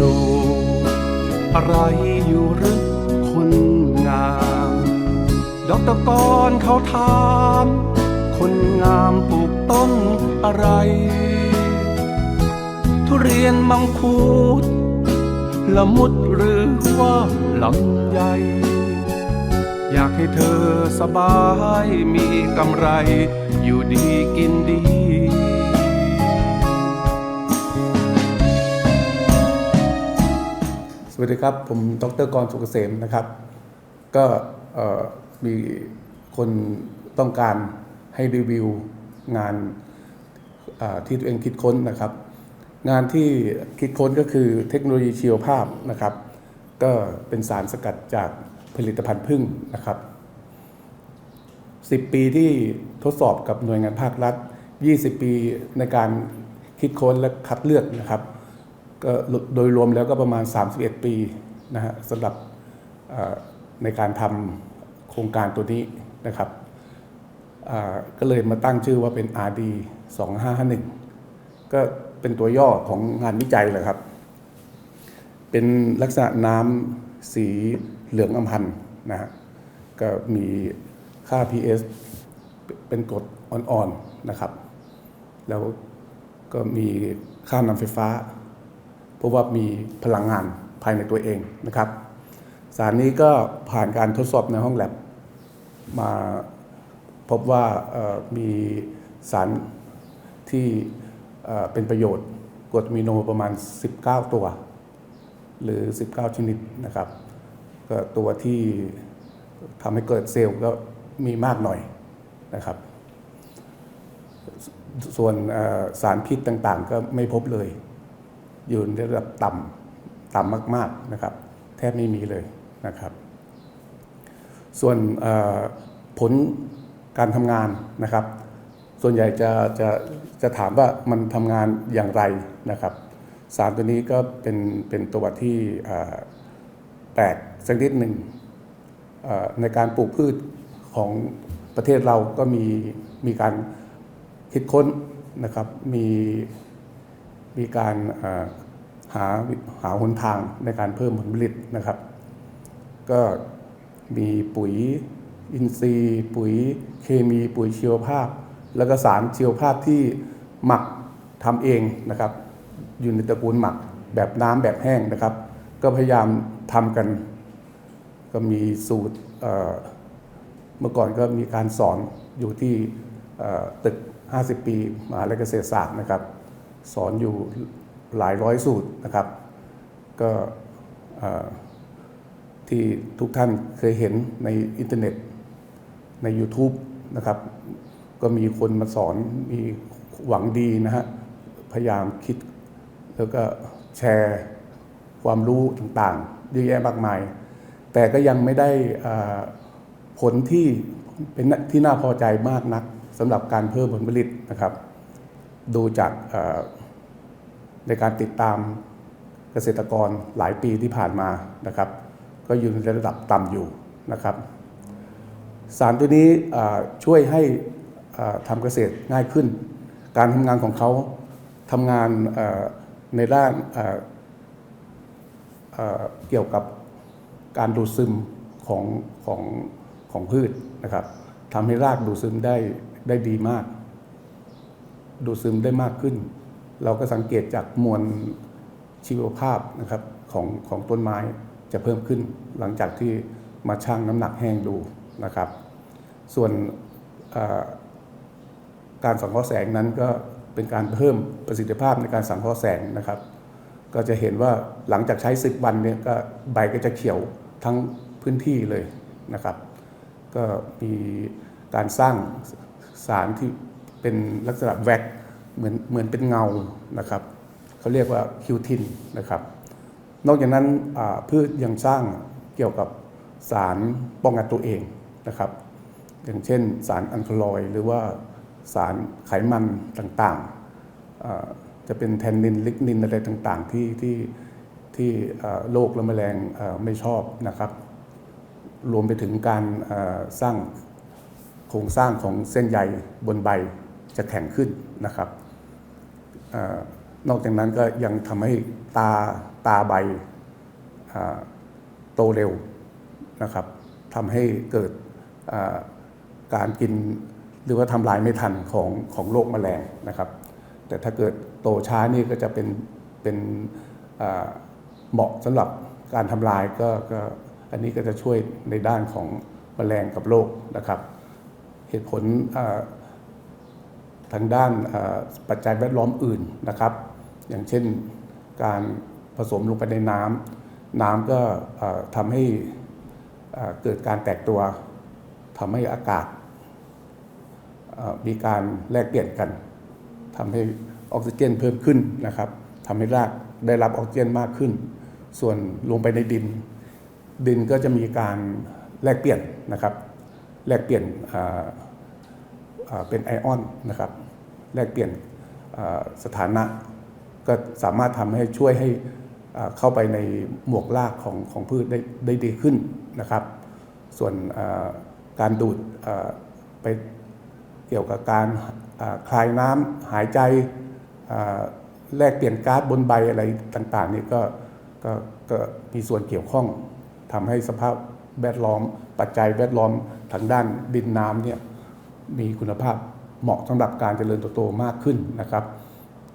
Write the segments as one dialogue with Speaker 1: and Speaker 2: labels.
Speaker 1: ลูกอะไรอยู่หรือคนงาม ดอกตะกอนเขาถาม คนงามปลูกต้นอะไร ทุเรียนมังคุดละมุดหรือว่าลำไยอยากให้เธอสบายมีกำไร อยู่ดีกินดี
Speaker 2: สวัสดีครับ ผมดรกรสุกเกษมนะครับ ก็มีคนต้องการให้รีวิวงานที่ตัวเองคิดค้นนะครับ งานที่คิดค้นก็คือเทคโนโลยีชีวภาพนะครับ ก็เป็นสารสกัดจากผลิตภัณฑ์พึ่งนะครับ 10 ปีที่ทดสอบกับหน่วยงานภาครัฐ 20 ปีในการคิดค้นและคัดเลือกนะครับ ก็โดยรวมแล้วก็ประมาณ 31 ปีนะฮะสำหรับในการทำโครงการตัวนี้นะครับก็เลยมาตั้งชื่อว่าเป็น RD 2551 ก็เป็นตัวย่อของงานวิจัยเลยครับ เป็นลักษณะน้ำสีเหลืองอำพันนะฮะก็มีค่า pH เป็นกรดอ่อนๆนะครับ แล้วก็มีค่านำไฟฟ้า ราะว่ามีพลังงานภายในตัวเองนะครับ สารนี้ก็ผ่านการทดสอบในห้องแลบมาพบว่ามีสารที่เป็นประโยชน์กรดมิโนประมาณ 19 ตัว หรือ 19 ชนิดนะครับก็ตัวที่ทำให้เกิดเซลล์ก็มีมากหน่อยนะครับ ส่วนสารพิษต่างๆ ก็ไม่พบเลย อยู่ในระดับต่ำต่ำมาก ๆนะครับ แทบไม่มีเลยนะครับ ส่วนผลการทำงานนะครับ ส่วนใหญ่จะจะจะถามว่ามันทำงานอย่างไรนะครับสารตัวนี้ก็เป็นเป็นตัวที่เอ่แปลกสักนิดหนึ่งในการปลูกพืชของประเทศเราก็มีมีการคิดค้นนะครับ มี มีการหาหาหนทางในการเพิ่มผลผลิตนะครับ ก็มีปุ๋ยอินทรีย์ ปุ๋ยเคมีปุ๋ยชีวภาพ แล้วก็สารชีวภาพที่หมักทำเองนะครับ อยู่ในตระกูลหมักแบบน้ำแบบแห้งนะครับ ก็พยายามทำกัน ก็มีสูตรเมื่อก่อนก็มีการสอนอยู่ที่ตึก 50 ปีมหาวิทยาลัยเกษตรศาสตร์นะครับ สอนอยู่หลายร้อยสูตรนะครับ ก็ที่ทุกท่านเคยเห็นในอินเทอร์เน็ตใน YouTube นะครับ ก็มีคนมาสอนมีหวังดีนะฮะ พยายามคิด แล้วก็แชร์ความรู้ต่างๆเยอะแยะมากมาย แต่ก็ยังไม่ได้ผลที่เป็นที่น่าพอใจมากนักสำหรับการเพิ่มผลผลิตนะครับ ดูจากในการติดตามเกษตรกรหลายปีที่ผ่านมานะครับ ก็อยู่ในระดับต่ำอยู่นะครับ สารตัวนี้ช่วยให้ทำเกษตรง่ายขึ้น การทำงานของเขาทำงานในด้านเอ่อเอ่อเกี่ยวกับการดูดซึมของของของพืชนะครับทำให้รากดูดซึมได้ได้ดีมาก ดูดซึมได้มากขึ้น เราก็สังเกตจากมวลชีวภาพนะครับของของต้นไม้จะเพิ่มขึ้น หลังจากที่มาชั่งน้ำหนักแห้งดูนะครับ ส่วนการสังเคราะห์แสงนั้นก็เป็นการเพิ่มประสิทธิภาพในการสังเคราะห์แสงนะครับ ก็จะเห็นว่าหลังจากใช้ 10 วันเนี่ยก็ใบก็จะเขียวทั้งพื้นที่เลยนะครับ ก็มีการสร้างสารที่ เป็นลักษณะแว็กเหมือนเหมือนเป็นเงานะครับเขาเรียกว่าคิวทินนะครับ นอกจากนั้นพืชยังสร้างเกี่ยวกับสารป้องกันตัวเองนะครับ อย่างเช่นสารอัลคาลอยหรือว่าสารไขมันต่างๆ จะเป็นแทนนินลิกนินอะไรต่างๆ ที่ที่ที่โรคและแมลงไม่ชอบนะครับ รวมไปถึงการสร้างโครงสร้างของเส้นใยบนใบ จะแข็งขึ้นนะครับอนอกจากนั้นก็ยังทำให้ตาตาใบโตเร็วนะครับทำให้เกิดการกินหรือว่าทำลายไม่ทันของของโรคแมลงนะครับ แต่ถ้าเกิดโตช้านี่ก็จะเป็นเป็นเหมาะสำหรับการทำลายก็ก็อันนี้ก็จะช่วยในด้านของแมลงกับโรคนะครับ เหตุผลอ ทางด้านปัจจัยแวดล้อมอื่นนะครับ อย่างเช่นการผสมลงไปในน้ำน้ำก็ทำให้เกิดการแตกตัวทำให้อากาศมีการแลกเปลี่ยนกันทำให้ออกซิเจนเพิ่มขึ้นนะครับทำให้รากได้รับออกซิเจนมากขึ้น ส่วนลงไปในดิน ดินก็จะมีการแลกเปลี่ยนนะครับ แลกเปลี่ยน เป็นไอออนนะครับแลกเปลี่ยนสถานะ ก็สามารถทำให้ช่วยให้เข้าไปในหมวกรากของของพืชได้ได้ดีขึ้นนะครับ ส่วนการดูดไปเกี่ยวกับการคลายน้ำหายใจแลกเปลี่ยนก๊าซบนใบอะไรต่างๆนี่ก็กก็มีส่วนเกี่ยวข้องทำให้สภาพแวดล้อมปัจจัยแวดล้อมทางด้านดินน้ำเนี่ย มีคุณภาพเหมาะสำหรับการเจริญเติบโตมากขึ้นนะครับ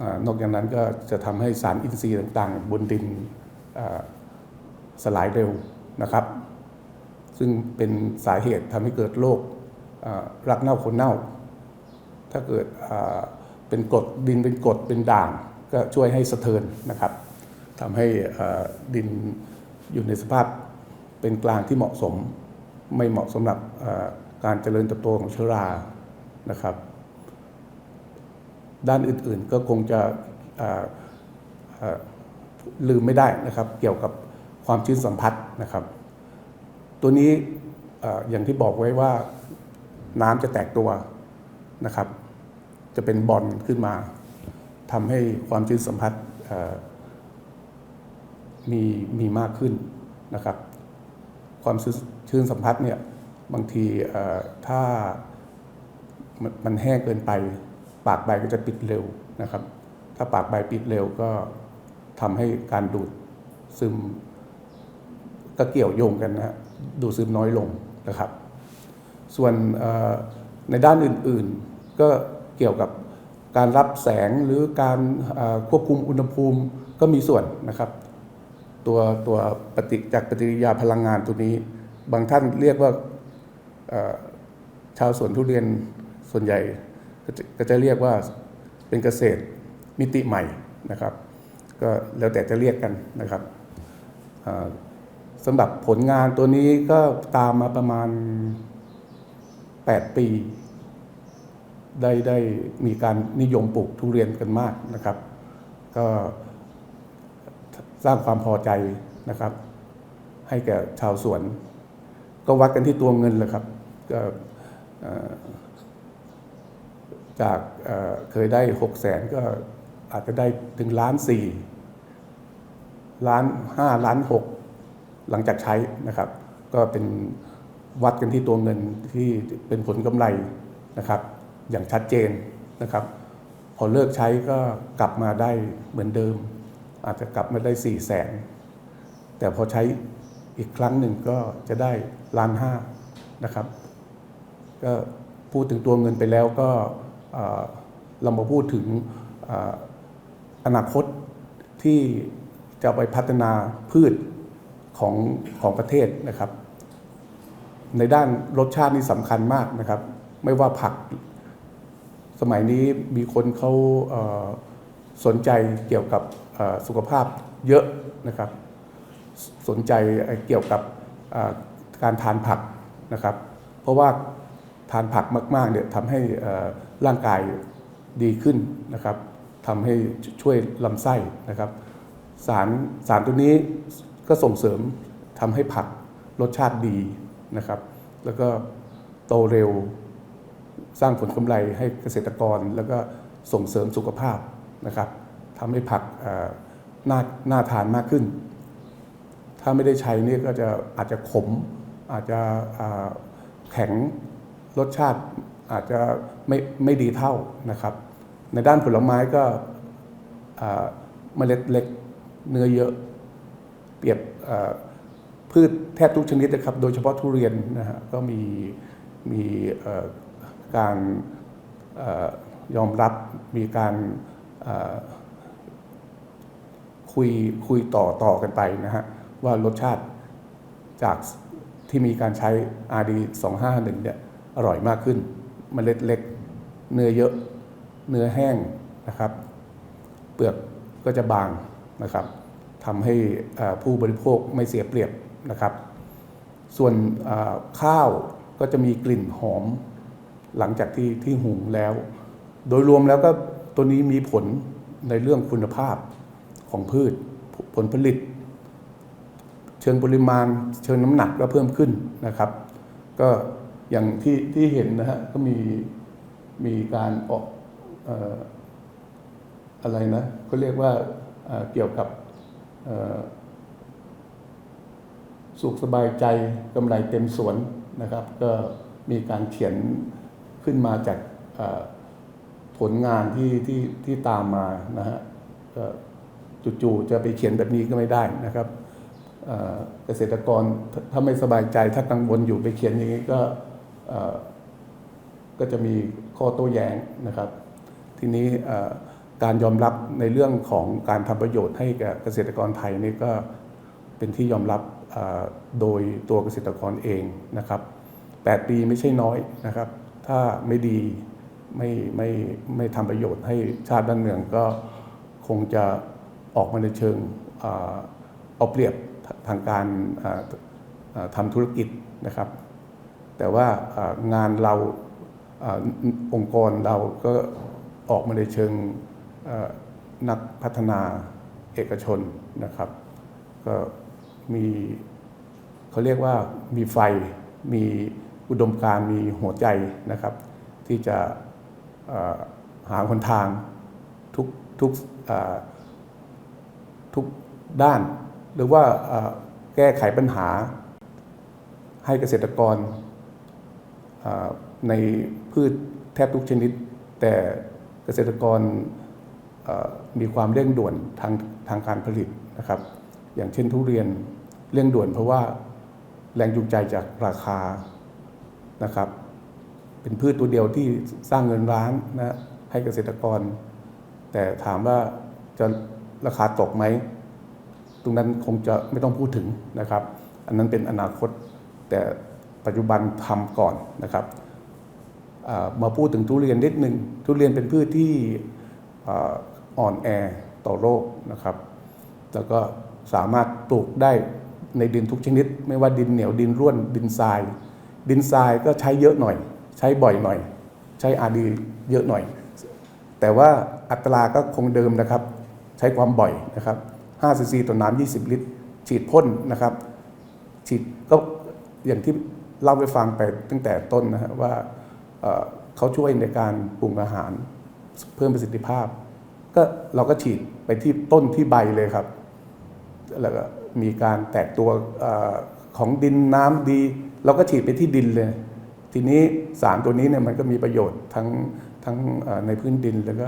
Speaker 2: อนอกจากนั้นก็จะทำให้สารอินทรีย์ต่างๆ บนดินสลายเร็วนะครับ ซึ่งเป็นสาเหตุทำให้เกิดโรครักเน่าคนเน่า ถ้าเกิดเป็นกรดดินเป็นกรดเป็นด่าง ก็ช่วยให้สะเทินนะครับทำให้ดินอยู่ในสภาพเป็นกลางที่เหมาะสม ไม่เหมาะสำหรับ การเจริญเติบโตของเชื้อรานะครับ ด้านอื่นๆก็คงจะลืมไม่ได้นะครับ เกี่ยวกับความชื้นสัมผัสนะครับ ตัวนี้อย่างที่บอกไว้ว่าน้ำจะแตกตัวนะครับ จะเป็นบอลขึ้นมาทำให้ความชื้นสัมผัสมีมีมากขึ้นนะครับ ความชื้นสัมผัสเนี่ย บางทีถ้ามันแห้งเกินไป ปากใบก็จะปิดเร็วนะครับ ถ้าปากใบปิดเร็วก็ทำให้การดูดซึมก็เกี่ยวโยงกันนะฮะดูดซึมน้อยลงนะครับ ส่วนในด้านอื่นๆ ก็เกี่ยวกับการรับแสงหรือการควบคุมอุณหภูมิก็มีส่วนนะครับ ตัวตัวปฏิจากปฏิกิริยาพลังงานตัวนี้ บางท่านเรียกว่า ชาวสวนทุเรียนส่วนใหญ่ก็จะเรียกว่าเป็นเกษตรมิติใหม่นะครับ ก็แล้วแต่จะเรียกกันนะครับสำหรับผลงานตัวนี้ก็ตามมาประมาณ 8 ปี ได้ได้มีการนิยมปลูกทุเรียนกันมากนะครับ ก็สร้างความพอใจนะครับ ให้แก่ชาวสวน ก็วัดกันที่ตัวเงินเลยครับ จากเเคยได้หกแสนก็อาจจะได้ถึงล้านสี่ล้านห้าล้านหกหลังจากใช้นะครับ ก็เป็นวัดกันที่ตัวเงินที่เป็นผลกำไรนะครับ อย่างชัดเจนนะครับ พอเลิกใช้ก็กลับมาได้เหมือนเดิม อาจจะกลับมาได้สี่แสนแต่พอใช้อีกครั้งหนึ่งก็จะได้ล้านห้านะครับ ก็พูดถึงตัวเงินไปแล้วก็เรามาพูดถึงออนาคตที่จะไปพัฒนาพืชของของประเทศนะครับ ในด้านรสชาตินี่สำคัญมากนะครับ ไม่ว่าผัก สมัยนี้มีคนเขาสนใจเกี่ยวกับสุขภาพเยอะนะครับ สนใจเกี่ยวกับการทานผักนะครับ เพราะว่า ทานผักมากๆเนี่ยทำให้ร่างกายดีขึ้นนะครับทำให้ช่วยลำไส้นะครับ สารสารตัวนี้ก็ส่งเสริมทำให้ผักรสชาติดีนะครับ แล้วก็โตเร็วสร้างผลกำไรให้เกษตรกร แล้วก็ส่งเสริมสุขภาพนะครับทำให้ผักน่าน่าทานมากขึ้น ถ้าไม่ได้ใช้นี่ก็จะอาจจะขมอาจจะแข็ง รสชาติอาจจะไม่ไม่ดีเท่านะครับ ในด้านผลไม้ก็เมล็ดเล็กเนื้อเยอะ เปรียบพืชแทบทุกชนิดนะครับ โดยเฉพาะทุเรียนนะฮะก็มีมีการอยอมรับมีการคุยคุยต่อต่อกันไปนะฮะว่ารสชาติจากที่มีการใช้ RD 251 เนี่ย อร่อยมากขึ้นเมล็ดเล็ก เนื้อเยอะ เนื้อแห้งนะครับ เปลือกก็จะบางนะครับทำให้ผู้บริโภคไม่เสียเปรียบนะครับ ส่วนข้าวก็จะมีกลิ่นหอมหลังจากที่ที่หุงแล้ว โดยรวมแล้วก็ตัวนี้มีผลในเรื่องคุณภาพของพืชผลผลิต เชิงปริมาณเชิงน้ำหนักก็เพิ่มขึ้นนะครับ ก็ อย่างที่ที่เห็นนะฮะก็มีมีการออกออะไรนะเขาเรียกว่าเเกี่ยวกับสุขสบายใจกำไรเต็มสวนนะครับ ก็มีการเขียนขึ้นมาจากผลงานที่ที่ที่ตามมานะฮะจู่ๆจะไปเขียนแบบนี้ก็ไม่ได้นะครับเกษตรกรถ้าไม่สบายใจถ้ากังวลอยู่ไปเขียนอย่างนี้ก็ ก็จะมีข้อโต้แย้งนะครับ ทีนี้การยอมรับในเรื่องของการทำประโยชน์ให้แก่เกษตรกรไทยนี่ก็เป็นที่ยอมรับโดยตัวเกษตรกรเองนะครับ 8 ปีไม่ใช่น้อยนะครับ ถ้าไม่ดีไม่ไม่ไม่ทำประโยชน์ให้ชาติบ้านเมืองก็คงจะออกมาในเชิงเอาเปรียบทางการทำธุรกิจนะครับ แต่ว่างานเราอองค์กรเราก็ออกมาในเชิงนักพัฒนาเอกชนนะครับ ก็มีเขาเรียกว่ามีไฟมีอุดมการมีหัวใจนะครับ ที่จะหาหนทางทุกทุกทุกด้าน หรือว่าแก้ไขปัญหาให้เกษตรกร ในพืชแทบทุกชนิด แต่เกษตรกรมีความเร่งด่วนทางทางการผลิตนะครับ อย่างเช่นทุเรียนเร่งด่วนเพราะว่าแรงจูงใจจากราคานะครับ เป็นพืชตัวเดียวที่สร้างเงินล้านนะให้เกษตรกร แต่ถามว่าจะราคาตกไหม ตรงนั้นคงจะไม่ต้องพูดถึงนะครับ อันนั้นเป็นอนาคตแต่ ปัจจุบันทำก่อนนะครับมาพูดถึงทุเรียนนิดหนึ่งทุเรียนเป็นพืชที่อ่อ่อนแอต่อโรคนะครับ แล้วก็สามารถปลูกได้ในดินทุกชนิด ไม่ว่าดินเหนียวดินร่วนดินทราย ดินทรายก็ใช้เยอะหน่อย ใช้บ่อยหน่อย ใช้อาดีเยอะหน่อย แต่ว่าอัตราก็คงเดิมนะครับ ใช้ความบ่อยนะครับ5ซีซีต่อน้ำ20 ลิตร ฉีดพ่นนะครับ ฉีดก็อย่างที่ เล่าไปฟังไปตั้งแต่ต้นนะฮะว่าเขาช่วยในการปรุงอาหาร เพิ่มประสิทธิภาพ ก็เราก็ฉีดไปที่ต้นที่ใบเลยครับ แล้วก็มีการแตกตัวอของดินน้ำดี เราก็ฉีดไปที่ดินเลย ทีนี้สารตัวนี้เนี่ยมันก็มีประโยชน์ทั้งทั้งในพื้นดินแล้วก็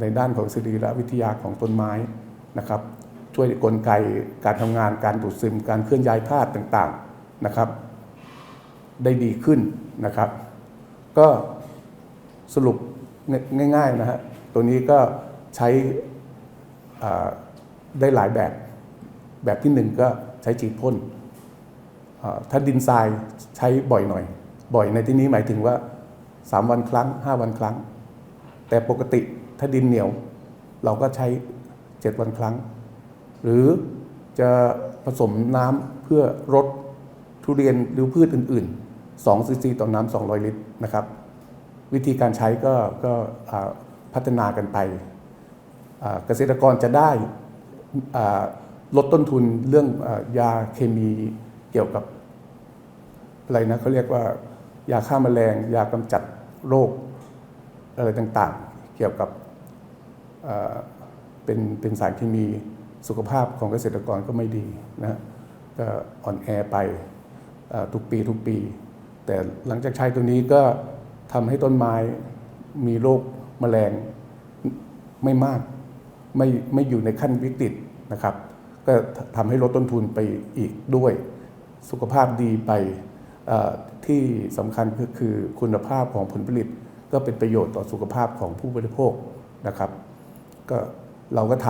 Speaker 2: ในด้านของสรีรวิทยาของต้นไม้นะครับ ช่วยกลไกการทำงานการดูดซึมการเคลื่อนย้ายธาตุต่างๆนะครับ ได้ดีขึ้นนะครับ ก็สรุปง่ายๆนะฮะตัวนี้ก็ใช้ได้หลายแบบ แบบที่หนึ่งก็ใช้ฉีดพ่นถ้าดินทรายใช้บ่อยหน่อย บ่อยในที่นี้หมายถึงว่า 3 วันครั้ง 5 วันครั้ง แต่ปกติถ้าดินเหนียว เราก็ใช้ 7 วันครั้ง หรือจะผสมน้ำเพื่อรดทุเรียนหรือพืชอื่น ๆ 2ซีซีต่อน้ำ200 ลิตรนะครับ วิธีการใช้ก็ก็พัฒนากันไป เกษตรกรจะได้ลดต้นทุนเรื่องอยาเคมีเกี่ยวกับอะไรนะเขาเรียกว่ายาฆ่าแมลง ยากำจัดโรคอะไรต่างๆ เกี่ยวกับเป็นเป็นสารเคมีสุขภาพของเกษตรกรก็ไม่ดีนะก็อ่อนแอไปอทุกปีทุกปี แต่หลังจากใช้ตัวนี้ก็ทำให้ต้นไม้มีโรคแมลงไม่มากไม่ไม่อยู่ในขั้นวิกฤตนะครับ ก็ทำให้ลดต้นทุนไปอีกด้วย สุขภาพดีไปที่สำคัญก็คือคุณภาพของผลผลิต ก็เป็นประโยชน์ต่อสุขภาพของผู้บริโภคนะครับ ก็เราก็ท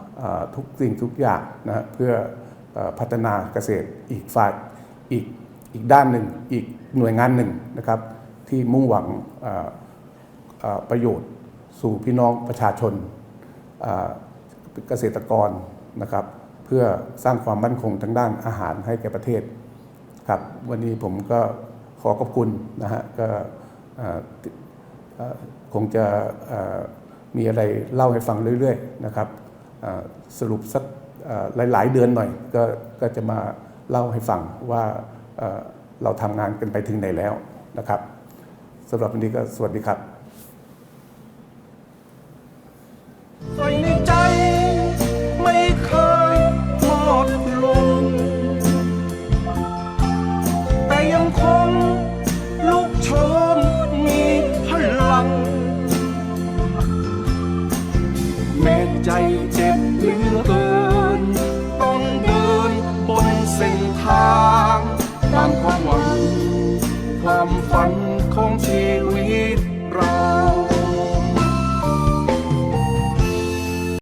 Speaker 2: ำทุกสิ่งทุกอย่างนะเพื่ออพัฒนาเกษตรอีกฝ่ายอีก อีกด้านหนึ่งอีกหน่วยงานหนึ่งนะครับ ที่มุ่งหวังประโยชน์สู่พี่น้องประชาชนเกษตรกรนะครับ เพื่อสร้างความมั่นคงทางด้านอาหารให้แก่ประเทศครับวันนี้ผมก็ขอขอบคุณนะฮะก็คงจะมีอะไรเล่าให้ฟังเรื่อยๆนะครับสรุปสักหลายๆเดือนหน่อยก็ก็จะมาเล่าให้ฟังว่า เราทำงานกันไปถึงไหนแล้วนะครับสำหรับวันนี้ก็สวัสดีครับ